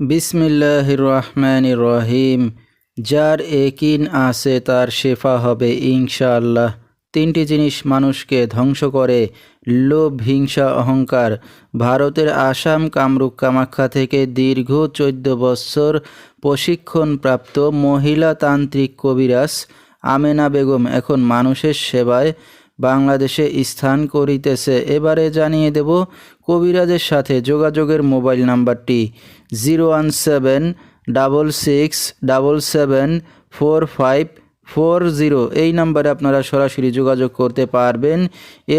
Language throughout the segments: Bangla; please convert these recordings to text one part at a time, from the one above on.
বিসমিল্লাহ রহমান রহিম। যার একিন আছে, তার শেফা হবে ইনশাআল্লাহ। তিনটি জিনিস মানুষকে ধ্বংস করে, লোভ, হিংসা, অহংকার। ভারতের আসাম কামরূপ কামাখ্যা থেকে দীর্ঘ চোদ্দ বৎসর প্রশিক্ষণপ্রাপ্ত মহিলা তান্ত্রিক কবিরাজ আমেনা বেগম এখন মানুষের সেবায় বাংলাদেশে স্থান করিতেছে। এবারে জানিয়ে দেব, কবিরাজের সাথে যোগাযোগের মোবাইল নাম্বারটি zero one seven, double six, double seven, four five, four zero. এই নাম্বারে আপনারা সরাসরি যোগাযোগ করতে পারবেন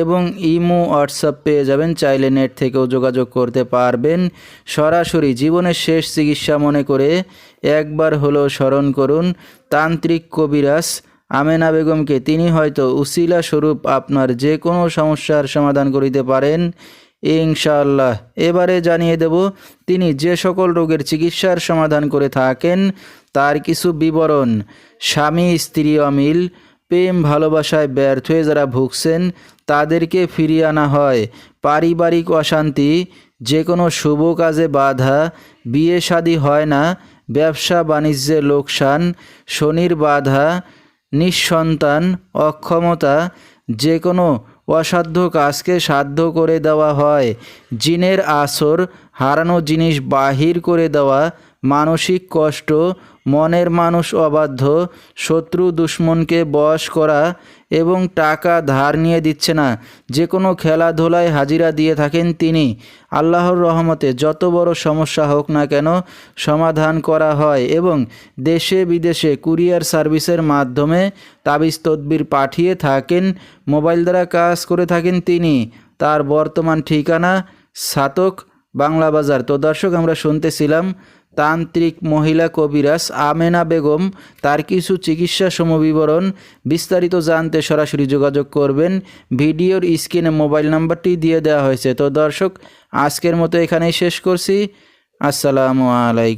এবং ইমো, হোয়াটসঅ্যাপ পেয়ে যাবেন। চাইলে নেট থেকেও যোগাযোগ করতে পারবেন। সরাসরি জীবনের শেষ চিকিৎসা মনে করে একবার হলো স্মরণ করুন, তান্ত্রিক কবিরাজ আমেনা বেগমকে তিনি হয়তো উসিলা স্বরূপ আপনার যে কোনো সমস্যার সমাধান করিতে পারেন। ইনশাআল্লাহ। এবারে জানিয়ে দেব, তিনি যে সকল রোগের চিকিৎসার সমাধান করে থাকেন, তার কিছু বিবরণ। স্বামী, স্ত্রী অমিল, প্রেম, ভালোবাসায় ব্যর্থ হয়ে যারা ভুগছেন, তাদেরকে ফিরিয়ে আনা হয়। পারিবারিক অশান্তি, যে কোনো শুভ কাজে বাধা, বিয়ে শাদী হয় না, ব্যবসা বাণিজ্যে লোকসান, শনির বাধা নিঃসন্তান, অক্ষমতা যে কোনো অসাধ্য কাজকে সাধ্য করে দেওয়া হয়। জিনের আসর হারানো জিনিস বাহির করে দেওয়া মানসিক কষ্ট, মনের মানুষ অবাধ্য, শত্রু দুশ্মনকে বশ করা এবং টাকা ধার নিয়ে দিচ্ছে না। যে কোনো খেলাধুলায় হাজিরা দিয়ে থাকেন তিনি। আল্লাহর রহমতে যত বড় সমস্যা হোক না কেন সমাধান করা হয় এবং দেশে বিদেশে কুরিয়ার সার্ভিসের মাধ্যমে তাবিজ তদবির পাঠিয়ে থাকেন, মোবাইল দ্বারা কাজ করে থাকেন তিনি। তার বর্তমান ঠিকানা সাতক বাংলা বাজার। তো দর্শক, আমরা শুনতেছিলাম তান্ত্রিক মহিলা কবিরাজ আমেনা বেগম তার কিছু চিকিৎসা সমবিবরণ বিস্তারিত জানতে সরাসরি যোগাযোগ করবেন। ভিডিওর স্ক্রিনে মোবাইল নাম্বারটি দিয়ে দেওয়া হয়েছে। তো দর্শক, আজকের মতো এখানেই শেষ করছি। আসসালামু আলাইকুম।